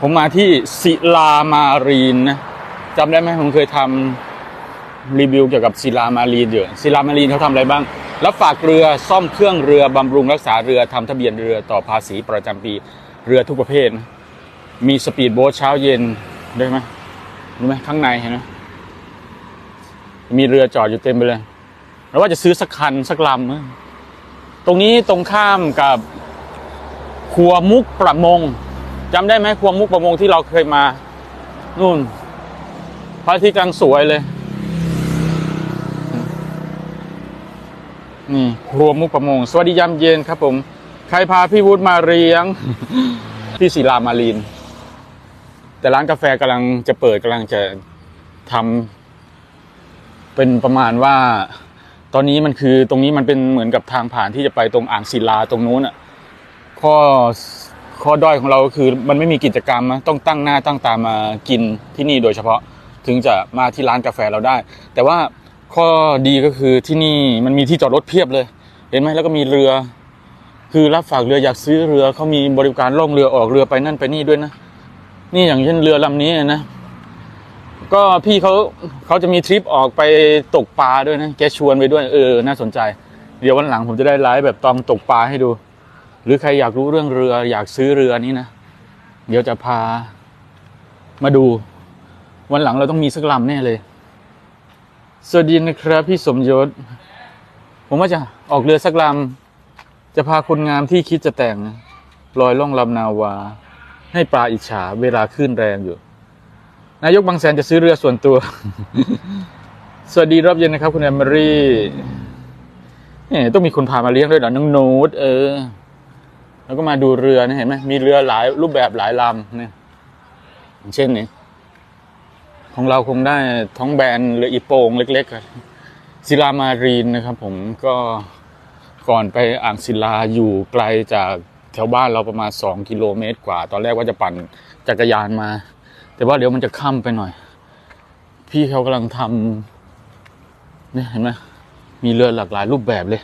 ผมมาที่ศิลามารีนนะจำได้ไหมผมเคยทำรีวิวเกี่ยวกับศิลามารีนอยู่ศิลามารีนเขาทำอะไรบ้าง รับฝากเรือซ่อมเครื่องเรือบำรุงรักษาเรือทำทะเบียนเรือต่อภาษีประจำปีเรือทุกประเภท มีสปีดโบ๊ทเช้าเย็นได้ไหมรู้ไหมข้างในเห็นไหมมีเรือจอดอยู่เต็มไปเลยแล้วว่าจะซื้อสักคันสักลำตรงนี้ตรงข้ามกับครัวมุกประมง จำได้ไหมครัวมุกประมงที่เราเคยมา นู่นพระอาทิตย์กลังสวยเลย นี่ครัวมุกประมง สวัสดียามเย็นครับผม ใครพาพี่วุฒิมาเลี้ยง ที่ศิลามารีน แต่ร้านกาแฟกำลังจะเปิดกำลังจะทำเป็นประมาณว่า ตอนนี้มันคือตรงนี้มันเป็นเหมือนกับทางผ่านที่จะไปตรงอ่างศิลาตรงนู้นอะข้อ ข้อด้อยของเราก็คือมันไม่มีกิจกรรมนะต้องตั้งหน้าตั้งตามากินที่นี่โดยเฉพาะถึงจะมาที่ร้านกาแฟเราได้ แต่ว่าข้อดีก็คือที่นี่มันมีที่จอดรถเพียบเลย เห็นไหมแล้วก็มีเรือ คือรับฝากเรืออยากซื้อเรือเขามีบริการล่องเรือออกเรือไปนั่นไปนี่ด้วยนะ นี่อย่างเช่นเรือลำนี้นะ ก็พี่เขาเขาจะมีทริปออกไปตกปลาด้วยนะแกชวนไปด้วยเออ น่าสนใจ เดี๋ยววันหลังผมจะได้ไลฟ์แบบตอนตกปลาให้ดู หรือใครอยากรู้เรื่องเรือ อยากซื้อเรือนี้นะ เดี๋ยวจะพา มาดู วันหลังเราต้องมีสักลำแน่เลย สวัสดีนะครับ พี่สมยศ ผมว่าจะออกเรือสักลำจะพาคนงามที่คิดจะแต่งลอยล่องลำนาวา ให้ปลาอิจฉาเวลาขึ้นแรงอยู่ นายกบางแสนจะซื้อเรือส่วนตัว สวัสดีรอบเย็นนะครับ คุณแอมเมอรี่ต้องมีคนพามาเลี้ยงด้วยเหรอน้องโน้ตเออ แล้วก็มาดูเรือนะเห็นไหมมีเรือหลายรูปแบบหลายลำเนี่ยเช่นนี่ของเราคงได้ท้องแบนเรืออีโปงเล็กๆศิลามารีนนะครับ ผมก็ก่อนไปอ่างศิลาอยู่ไกลจากแถวบ้านเราประมาณสองกิโลเมตรกว่า ตอนแรกว่าจะปั่นจักรยานมา แต่ว่าเดี๋ยวมันจะค่ำไปหน่อย พี่เขากำลังทำเนี่ยเห็นไหมมีเรือหลากหลายรูปแบบเลย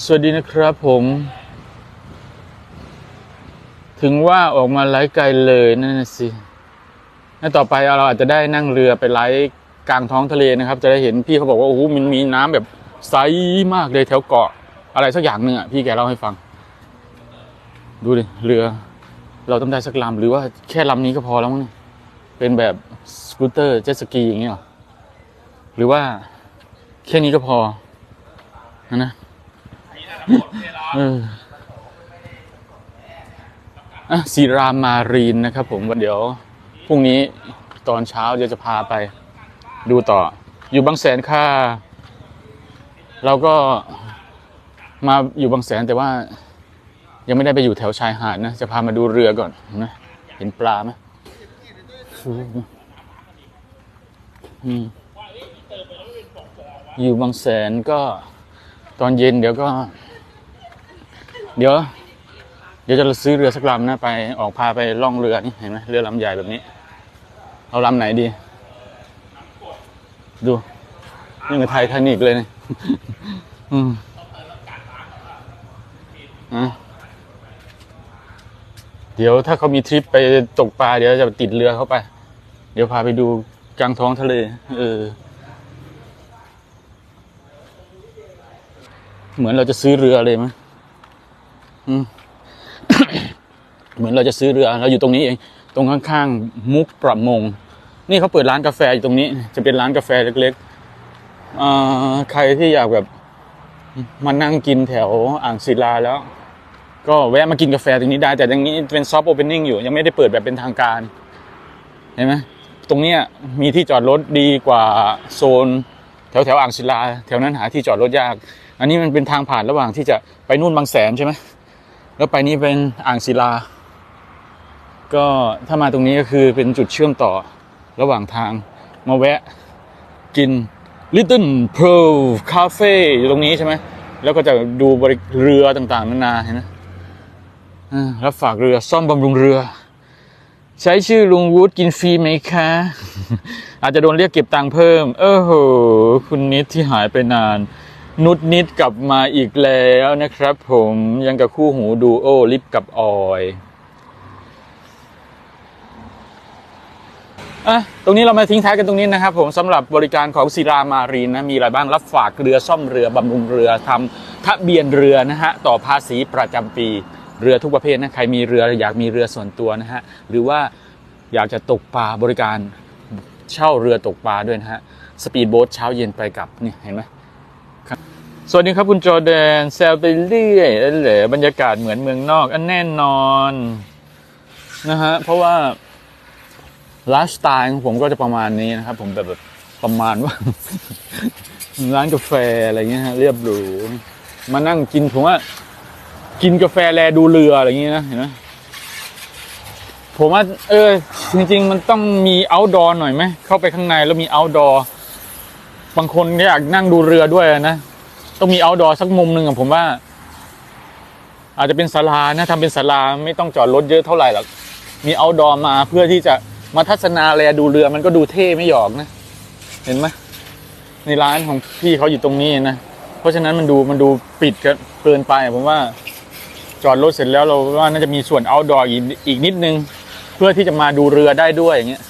สวัสดีนะครับผม ถึงว่าออกมาไลฟ์ไกลเลยนั่นสิแล้วต่อไปเราอาจจะได้นั่งเรือไปไลฟ์กลางท้องทะเลนะครับ จะได้เห็นพี่เขาบอกว่าโอ้โหมันมีน้ำแบบใสมากเลยแถวเกาะ อะไรสักอย่างหนึ่งอะพี่แกเล่าให้ฟัง ดูดิเรือ เราต้องได้สักลำหรือว่าแค่ลำนี้ก็พอแล้วมั้งเป็นแบบสกูตเตอร์เจ็ตสกีอย่างเงี้ยหรอหรือว่าแค่นี้ก็พอนะนะ สีรามารีนนะครับผมวันเดี๋ยวพรุ่งนี้ตอนเช้าเดี๋ยวจะพาไปดูต่อ อยู่บางแสนค่า เราก็มาอยู่บางแสนแต่ว่า ยังไม่ได้ไปอยู่แถวชายหาดนะ จะพามาดูเรือก่อนนะเห็นปลาไหมอืมอยู่บางแสนก็ตอนเย็นเดี๋ยวก็ เดี๋ยว เดี๋ยวจะซื้อเรือสักลำนะไปออกพาไปล่องเรือนี่เห็นไหมเรือลำใหญ่แบบนี้ เอาลำไหนดี ดูนี่กับไททานิกเลยเนี่ยอืมอะเดี๋ยวถ้าเขามีทริปไปตกปลาเดี๋ยวจะติดเรือเข้าไป เดี๋ยวพาไปดูกลางท้องทะเล เออ เหมือนเราจะซื้อเรือเลยมั้ยอืม เหมือนเราจะซื้อเรือเราอยู่ตรงนี้เองตรงข้างๆมุกประมง นี่เขาเปิดร้านกาแฟอยู่ตรงนี้ จะเป็นร้านกาแฟเล็กๆใครที่อยากแบบมานั่งกินแถวอ่างศิลาแล้ว ก็แวะมากินกาแฟตรงนี้ได้ แต่ตรงนี้เป็นซอฟต์โอเพนนิ่งอยู่ ยังไม่ได้เปิดแบบเป็นทางการ เห็นไหมตรงเนี้ยมีที่จอดรถดีกว่าโซน แถวแถวอ่างศิลา แถวนั้นหาที่จอดรถยาก อันนี้มันเป็นทางผ่านระหว่างที่จะไปนู่นบางแสนใช่ไหม แล้วไปนี่เป็นอ่างศิลา ก็ถ้ามาตรงนี้ก็คือเป็นจุดเชื่อมต่อระหว่างทางมาแวะกิน Little Pearl Cafe อยู่ตรงนี้ใช่ไหม แล้วก็จะดูบริเรือต่างๆ นานาเห็นไหมรับฝากเรือซ่อมบำรุงเรือ ใช้ชื่อลุงวูดกินฟรีไหมคะ อาจจะโดนเรียกเก็บตังค์เพิ่ม เออโห คุณนิดที่หายไปนาน นุดนิดกลับมาอีกแล้วนะครับผมยังกับคู่หูดูโอลิปกับออยอะตรงนี้เรามาทิ้งท้ายกันตรงนี้นะครับผมสำหรับบริการของศิรามารีนนะมีอะไรบ้างรับฝากเรือซ่อมเรือบำรุงเรือทำทะเบียนเรือนะฮะต่อภาษีประจำปีเรือทุกประเภทนะใครมีเรืออยากมีเรือส่วนตัวนะฮะหรือว่าอยากจะตกปลาบริการเช่าเรือตกปลาด้วยนะฮะสปีดโบ๊ทเช้าเย็นไปกลับนี่เห็นไหม สวัสดีครับคุณจอแดนแซวไปเรื่อยเหลบรรยากาศเหมือนเมืองนอกอันแน่นอนนะฮะเพราะว่าไลฟ์สไตล์ของผมก็จะประมาณนี้นะครับ ผมแบบแบบประมาณว่า ร้านกาแฟอะไรเงี้ยฮะเรียบหรูมานั่งกินผมว่า กินกาแฟแลดูเรืออะไรเงี้ยนะเห็นไหมผมว่า เออ จริง ๆ มันต้องมี outdoor หน่อยไหมเข้าไปข้างในแล้วมี outdoor บางคนอยากนั่งดูเรือด้วยนะต้องมี outdoor สักมุมหนึ่งผมว่า อาจจะเป็นศาลานะทำเป็นศาลาไม่ต้องจอดรถเยอะเท่าไหร่หรอกมี outdoor มาเพื่อที่จะมาทัศนาแลดูเรือมันก็ดูเท่ไม่หยอกนะ เห็นไหมในร้านของพี่เขาอยู่ตรงนี้นะเพราะฉะนั้นมันดูมันดูปิดกันเกินไปผมว่าจอดรถเสร็จแล้วเราว่าน่าจะมีส่วน outdoor อีกอีกนิดนึง เพื่อที่จะมาดูเรือได้ด้วยอย่างเงี้ย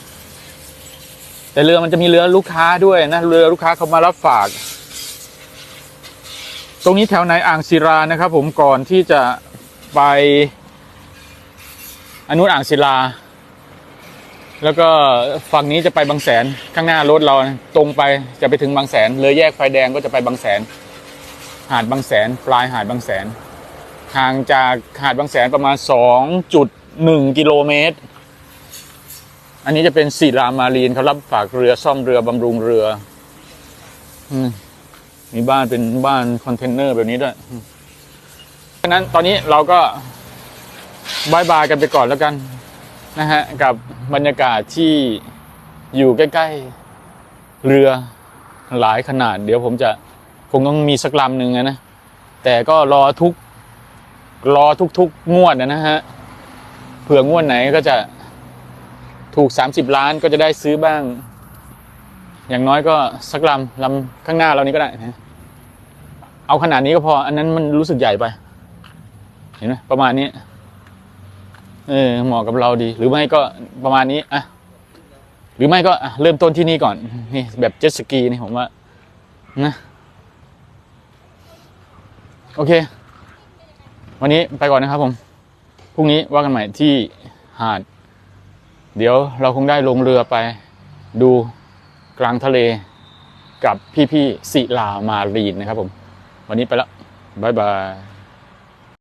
แต่เรือมันจะมีเรือลูกค้าด้วยนะเรือลูกค้าเขามารับฝาก ตรงนี้แถวไหนอ่างศิรานะครับ ผมก่อนที่จะไปอนนุนอ่างศิลา แล้วก็ฝั่งนี้จะไปบางแสนข้างหน้ารถเราตรงไปจะไปถึงบางแสนเลยแยกไฟแดงก็จะไปบางแสน หาดบางแสน ปลายหาดบางแสนห่างจากหาดบางแสนประมาณ 2.1 กิโลเมตร อันนี้จะเป็นศิรามารีนเขารับฝากเรือซ่อมเรือบำรุงเรือ อืมมีบ้านเป็นบ้านคอนเทนเนอร์แบบนี้ด้วยอืมฉะนั้นตอนนี้เราก็บายบายกันไปก่อนแล้วกัน นะฮะ กับบรรยากาศที่อยู่ใกล้ ๆ เรือหลายขนาด เดี๋ยวผมจะคงต้องมีสักลำหนึ่งนะ แต่ก็รอทุก รอทุกๆงวดนะฮะ เผื่องวดไหนก็จะ ถูก 30 ล้านก็จะได้ซื้อบ้าง อย่างน้อยก็สักลำลำข้างหน้าเรานี้ก็ได้นะเอาขนาดนี้ก็พอ อันนั้นมันรู้สึกใหญ่ไป เห็นไหมประมาณนี้ เออเหมาะกับเราดี หรือไม่ก็ประมาณนี้อะหรือไม่ก็เริ่มต้นที่นี่ก่อนนี่แบบเจ็ตสกีนี่ผมว่านะโอเค วันนี้ไปก่อนนะครับผม พรุ่งนี้ว่ากันใหม่ที่หาด เดี๋ยวเราคงได้ลงเรือไปดูกลางทะเลกับพี่ๆศิลามารีนนะครับผม วันนี้ไปแล้ว บ๊ายบาย